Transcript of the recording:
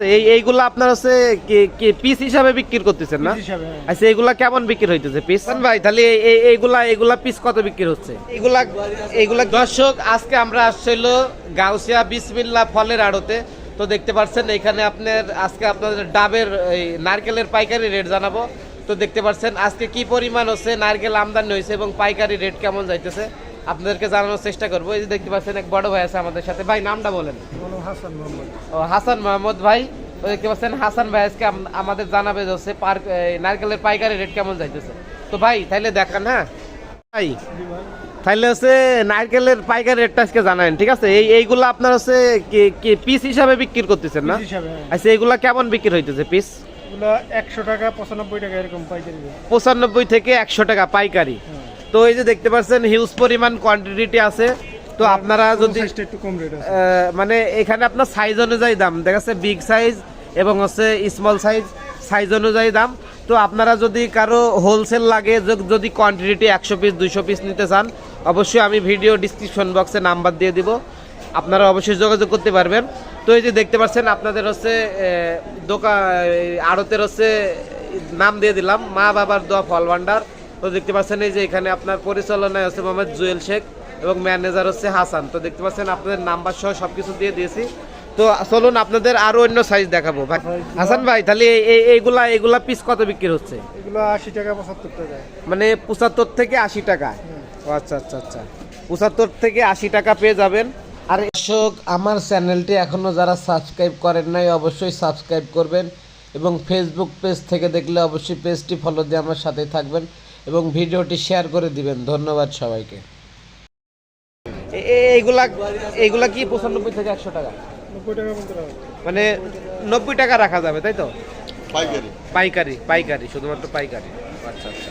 এই এইগুলা আপনার হচ্ছে কি- কি পিস হিসাবে বিক্রি করতেছেন না? হ্যাঁ। আচ্ছা এগুলা কেমন বিক্রি হইতেছে পিস ভাই তাহলে এই- এই- এইগুলা এইগুলা পিস কত বিক্রি হচ্ছে? এগুলা এইগুলা দর্শক আজকে আমরা আসছিল গাউসিয়া বিসমিল্লা ফলের আড়তে। তো দেখতে পাচ্ছেন এখানে আপনার আজকে আপনাদের ডাবের এই নারকেলের পাইকারি রেট জানাব। তো দেখতে পাচ্ছেন আজকে কি পরিমাণ হচ্ছে নারকেল আমদানি হয়েছে এবং পাইকারি রেট কেমন যাইতেছে? আপনাদেরকে জানানোর চেষ্টা করব। এই যে দেখতে পাচ্ছেন এক বড় ভাই আছে আমাদের সাথে। ভাই নামটা বলেন। বলো হাসান মোহাম্মদ। ও হাসান মাহমুদ ভাই। দেখতে পাচ্ছেন হাসান ভাই আজকে আমাদের জানাবে হচ্ছে পার এই নারকেলের পাইকারি রেট কেমন যাইতেছে। তো ভাই তাইলে দেখান হ্যাঁ? ভাই তাইলে হচ্ছে নারকেলের পাইকারি রেটটা আজকে জানান ঠিক আছে? এই এইগুলা আপনার হচ্ছে কি কি পিস হিসাবে বিক্রি করতেছেন না? হ্যাঁ। আচ্ছা এইগুলা কেমন বিক্রি হইতেছে পিস? এগুলো একশো টাকা পঁচানব্বই টাকা এরকম পাইকারি। পঁচানব্বই থেকে একশো টাকা পাইকারি। হ্যাঁ। তো এই যে দেখতে পাচ্ছেন হিউজ পরিমাণ কোয়ান্টিটি আছে। তো আপনারা যদি একটু কম রেট আছে। মানে এখানে আপনার সাইজ অনুযায়ী দাম দেখা যাচ্ছে বিগ সাইজ এবং হচ্ছে স্মল সাইজ সাইজ অনুযায়ী দাম। তো আপনারা যদি কারও হোলসেল লাগে যদি কোয়ান্টিটি একশো পিস দুইশো পিস নিতে চান অবশ্যই আমি ভিডিও ডিসক্রিপশন বক্সে নাম্বার দিয়ে দিব। আপনারা অবশ্যই যোগাযোগ করতে পারবেন। তো এই যে দেখতে পাচ্ছেন আপনাদের হচ্ছে দোকান আড়তের হচ্ছে নাম দিয়ে দিলাম মা বাবার দোয়া ফল ভান্ডার। তো দেখতে পাচ্ছেন এই যে এখানে আপনার পরিচালনায় আছে মোহাম্মদ জুয়েল শেখ এবং ম্যানেজার হচ্ছে হাসান। তো দেখতে পাচ্ছেন আপনাদের নাম্বার সহ সবকিছু দিয়ে দিয়েছি। তো চলুন আপনাদের আরও অন্য সাইজ দেখাবো। ভাই হাসান ভাই তাহলে এই- এই- এইগুলা এইগুলা পিস কত বিক্রি হচ্ছে? এগুলো আশি টাকা পঁচাত্তর টাকা। মানে পঁচাত্তর থেকে আশি টাকা। ও আচ্ছা আচ্ছা আচ্ছা। পঁচাত্তর থেকে আশি টাকা পেয়ে যাবেন। আর দর্শক আমার চ্যানেলটি এখনও যারা সাবস্ক্রাইব করেন নাই অবশ্যই সাবস্ক্রাইব করবেন এবং ফেসবুক পেজ থেকে দেখলে অবশ্যই পেজটি ফলো দিয়ে আমার সাথে থাকবেন। এবং ভিডিওটি শেয়ার করে দিবেন। ধন্যবাদ সবাইকে। এইগুলা এইগুলা কি পঁচানব্বই থেকে একশো টাকা? নব্বই টাকা বলতে হবে মানে নব্বই টাকা রাখা যাবে তাই তো? পাইকারি। পাইকারি পাইকারি শুধুমাত্র পাইকারি। আচ্ছা আচ্ছা।